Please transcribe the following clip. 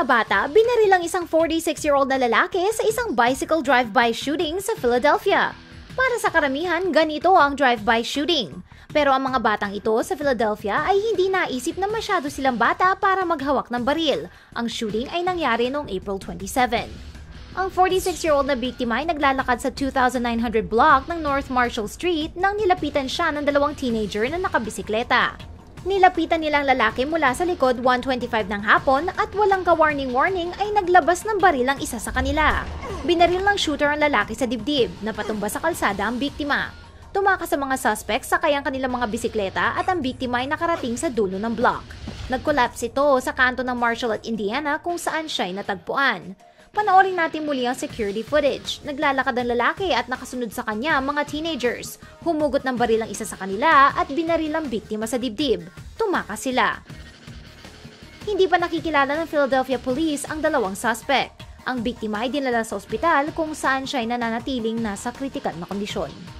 mga bata, binarilang isang 46-year-old na lalaki sa isang bicycle drive-by shooting sa Philadelphia. Para sa karamihan, ganito ang drive-by shooting. Pero ang mga batang ito sa Philadelphia ay hindi naisip na masyado silang bata para maghawak ng baril. Ang shooting ay nangyari noong April 27. Ang 46-year-old na biktima ay naglalakad sa 2,900 block ng North Marshall Street nang nilapitan siya ng dalawang teenager na nakabisikleta. Nilapitan nilang lalaki mula sa likod 1.25 ng hapon at walang ka-warning-warning ay naglabas ng baril ang isa sa kanila. Binaril ng shooter ang lalaki sa dibdib, napatumba sa kalsada ang biktima. Tumakas sa mga suspects sakay ang kanilang mga bisikleta at ang biktima ay nakarating sa dulo ng block. Nag-collapse ito sa kanto ng Marshall at Indiana kung saan siya ay natagpuan. Panoorin natin muli ang security footage. Naglalakad ang lalaki at nakasunod sa kanya ang mga teenagers. Humugot ng baril ang isa sa kanila at binaril ang biktima sa dibdib. Tumakas sila. Hindi pa nakikilala ng Philadelphia Police ang dalawang suspect. Ang biktima ay dinala sa ospital kung saan siya ay nananatiling nasa kritikal na kondisyon.